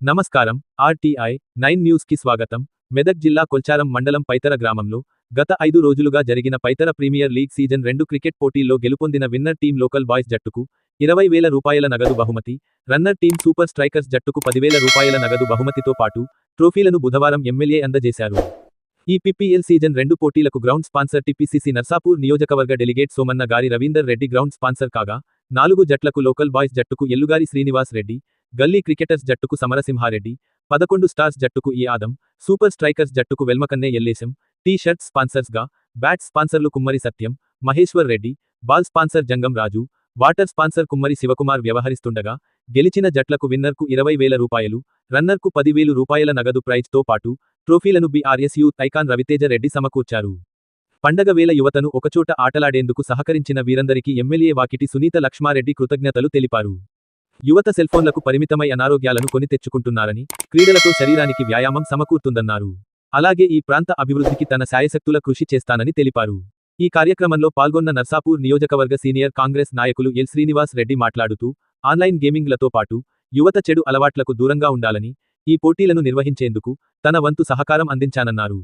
నమస్కారం RTI nine న్యూస్కి స్వాగతం. మెదక్ జిల్లా కొల్చారం మండలం పైతర గ్రామంలో గత ఐదు రోజులుగా జరిగిన పైతర ప్రీమియర్ లీగ్ సీజన్ రెండు క్రికెట్ పోటీల్లో గెలుపొందిన విన్నర్ టీం లోకల్ బాయ్స్ జట్టుకు ఇరవై వేల రూపాయల నగదు బహుమతి రన్నర్ టీం సూపర్ స్ట్రైకర్స్ జట్టుకు పదివేల రూపాయల నగదు బహుమతితో పాటు ట్రోఫీలను బుధవారం ఎమ్మెల్యే అందజేశారు. ఈ పిపిఎల్ సీజన్ రెండు పోటీలకు గ్రౌండ్ స్పాన్సర్ టిపిసిసి నర్సాపూర్ నియోజకవర్గ డెలిగేట్ సోమన్న గారి రవీందర్ రెడ్డి గ్రౌండ్ స్పాన్సర్ కాగా నాలుగు జట్లకు లోకల్ బాయ్స్ జట్టుకు ఎల్లుగారి శ్రీనివాస్ రెడ్డి గల్లీ క్రికెటర్స్ జట్టుకు సమరసింహారెడ్డి పదకొండు స్టార్స్ జట్టుకు ఈ ఆదం సూపర్ స్ట్రైకర్స్ జట్టుకు వెల్మకన్నే ఎల్లేశం టీ షర్ట్ స్పాన్సర్స్గా bat స్పాన్సర్లు Kummari Satyam Maheshwar Reddy ball sponsor Jangam Raju water sponsor Kummari Shivakumar వ్యవహరిస్తుండగా గెలిచిన జట్లకు విన్నర్కు ఇరవై వేల రూపాయలు రన్నర్కు పదివేలు రూపాయల నగదు ప్రైజ్తో పాటు ట్రోఫీలను BRS youth icon Raviteja Reddy సమకూర్చారు. పండగ వేల యువతను ఒకచోట ఆటలాడేందుకు సహకరించిన వీరందరికీ ఎమ్మెల్యే వాకిటి సునీత లక్ష్మారెడ్డి కృతజ్ఞతలు తెలిపారు. యువత సెల్ఫోన్లకు పరిమితమై అనారోగ్యాలను కొని తెచ్చుకుంటున్నారని క్రీడలతో శరీరానికి వ్యాయామం సమకూరుతుందన్నారు. అలాగే ఈ ప్రాంత అభివృద్ధికి తన శాయశక్తుల కృషి చేస్తానని తెలిపారు. ఈ కార్యక్రమంలో పాల్గొన్న నర్సాపూర్ నియోజకవర్గ సీనియర్ కాంగ్రెస్ నాయకులు ఎల్ శ్రీనివాస్ రెడ్డి మాట్లాడుతూ ఆన్లైన్ గేమింగ్లతో పాటు యువత చెడు అలవాట్లకు దూరంగా ఉండాలని ఈ పోటీలను నిర్వహించేందుకు తన వంతు సహకారం అందించానన్నారు.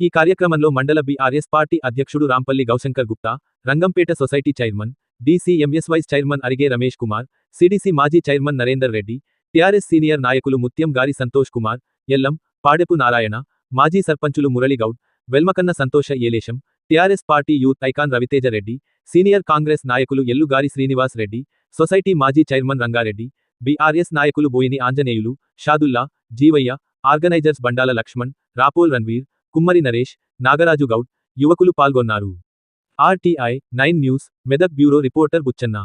ఈ కార్యక్రమంలో మండల బీఆర్ఎస్ పార్టీ అధ్యక్షుడు Rampalli Gaushankar Gupta Rangampet society chairman DCMS vice chairman Arige Ramesh Kumar CDC మాజీ chairman Narender Reddy TRS senior నాయకులు ముత్యం గారి సంతోష్ కుమార్ ఎల్లం పాడెపు నారాయణ మాజీ సర్పంచులు Muraligoud Velmakanna Santosha Elesham TRS party youth icon Raviteja Reddy senior Congress నాయకులు Ellugari Srinivas Reddy society మాజీ chairman Rangareddy BRS నాయకులు Boini Anjaneyulu Shadulla Jeevaiah organisers Bandala Laxman Rapol Ranveer Kummari Naresh Nagaraju Goud యువకులు పాల్గొన్నారు. RTI nine news Medak bureau reporter Bucchanna.